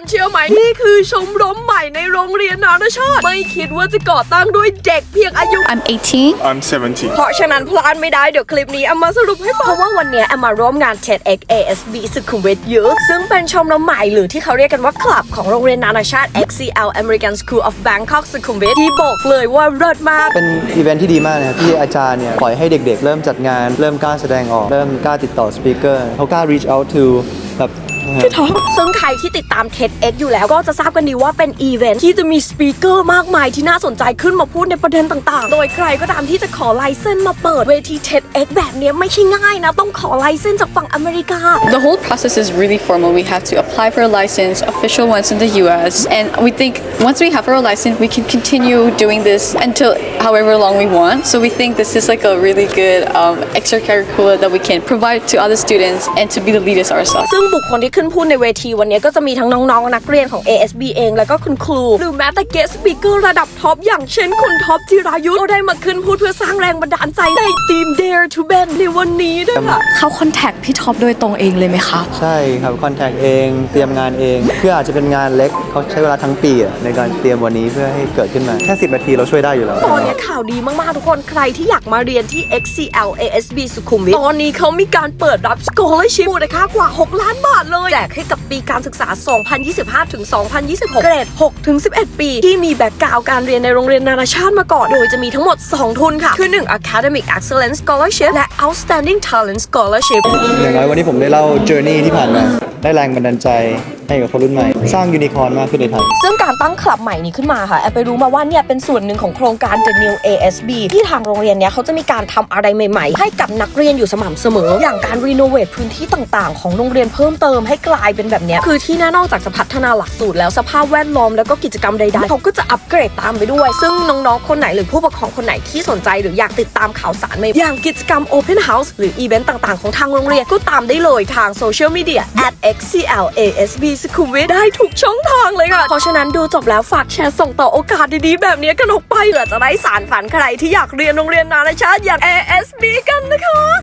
คนเชื่อไหมนี่คือชมรมใหม่ในโรงเรียนนานาชาติไม่คิดว่าจะก่อตั้งด้วยเด็กเพียงอายุ I'm 18. I'm 17. เพราะฉะนั้นพลาดไม่ได้เดี๋ยวคลิปนี้แอมมาสรุปให้ฟังเพราะว่าวันนี้แอมมาร่วมงาน TEDx ASB สุขุมวิทยุซึ่งเป็นชมรมใหม่หรือที่เขาเรียกกันว่าคลับของโรงเรียนนานาชาติ XCL American School of Bangkok สุขุมวิทที่บอกเลยว่าเลิศมาก เป็นอีเวนท์ที่ดีมากนะครับที่อาจารย์เนี่ยปล่อยให้เด็กๆ เริ่มจัดงาน เริ่มกล้าแสดงออก เริ่มกล้าติดต่อสปีกเกอร์เขากล้า reach out to แบบ นะครับซึ่งใครที่ติดตาม TEDx อยู่แล้วก็จะทราบกันดีว่าเป็นอีเวนท์ที่จะมีสปีกเกอร์มากมายที่น่าสนใจขึ้นมาพูดในประเด็นต่างๆ โดยใครก็ตามที่จะขอไลเซนส์มาเปิดเวที TEDx แบบเนี้ยไม่ใช่ง่ายนะ ต้องขอไลเซนส์จากฝั่งอเมริกา The whole process is really formal. We have to apply for a license, official ones in the US, and we think once we have our license, we can continue doing this until however long we want. So we think this is like a really good um, extracurricular that we can provide to other students and to be the leaders ourselves. ซึ่งบุคคลที่ขึ้นพูดในเวทีวันนี้ก็จะมีทั้งน้องๆ นักเรียนของ ASB เอง แล้วก็คุณครู หรือแม้แต่เกสต์สปีกเกอร์ระดับท็อปอย่างเช่นคุณท็อปจิรายุทธ์ก็ได้มาขึ้นพูดเพื่อสร้างแรงบันดาลใจในทีม Dare to Bend ในวันนี้ด้วยค่ะเขาคอนแทคพี่ท็อปโดยตรงเองเลยไหมคะ ใช่ครับคอนแทคเองเตรียมงานเอง เพื่ออาจจะเป็นงานเล็กเขาใช้เวลาทั้งปีอะในการเตรียมวันนี้เพื่อให้เกิดขึ้นมาแค่10นาทีเราช่วยได้อยู่แล้วตอนนี้ข่าวดีมากๆทุกคนใครที่อยากมาเรียนที่ XCL ASB สุขุมวิทตอนนี้เขามีการเปิดรับ scholarship มูลค่ากว่า 6 ล้านบาทเลยแจกให้กับปีการศึกษา 2025 ถึง 2026 เกรด 6 ถึง 11 ปี ที่มีแบ็กกราวการเรียนในโรงเรียนนานาชาติมาก่อน โดยจะมีทั้งหมด 2 ทุนค่ะ คือ 1 Academic Excellence Scholarship และ Outstanding Talent Scholarship อย่างน้อยวันนี้ผมได้เล่า journey ที่ผ่านมา ได้แรงบันดาลใจ ให้กับคนรุ่นใหม่ สร้างยูนิคอร์นมากขึ้นในไทย ซึ่งการตั้งคลับใหม่นี้ขึ้นมาค่ะแอบไปรู้มาว่าเนี่ยเป็นส่วนหนึ่งของโครงการ The New ASB ที่ทางโรงเรียนเนี้ยเขาจะมีการทำอะไรใหม่ ๆ ให้กับนักเรียนอยู่สม่ำเสมอ อย่างการรีโนเวทพื้นที่ต่างๆ ของโรงเรียนเพิ่มเติมให้กลายเป็นแบบเนี้ยคือที่น่นอกจากจะพัฒนาหลักสูตรแล้วสภาพแวดล้อมแล้วก็กิจกรรมใดๆเขาก็จะอัปเกรดตามไปด้วย ซึ่งน้องๆคนไหนหรือผู้ปกครองคนไหนที่สนใจหรืออยากติดตามข่าวสารใหม่อย่างกิจกรรม Open House หรืออีเวนต์ต่างๆ ของทางโรงเรียนก็ตามได้เลยทางโซเชียลมีเดีย xcl asb สุขุมวิทได้ทุกช่องทางเลยค่ะ เพราะฉะนั้นดูจบแล้วฝากแชร์ส่งต่อโอกาสดีๆ แบบนี้กันออกไปเผื่อจะได้สารฝันใครที่อยากเรียนโรงเรียนนานาชาติอย่าง ASB กันนะคะ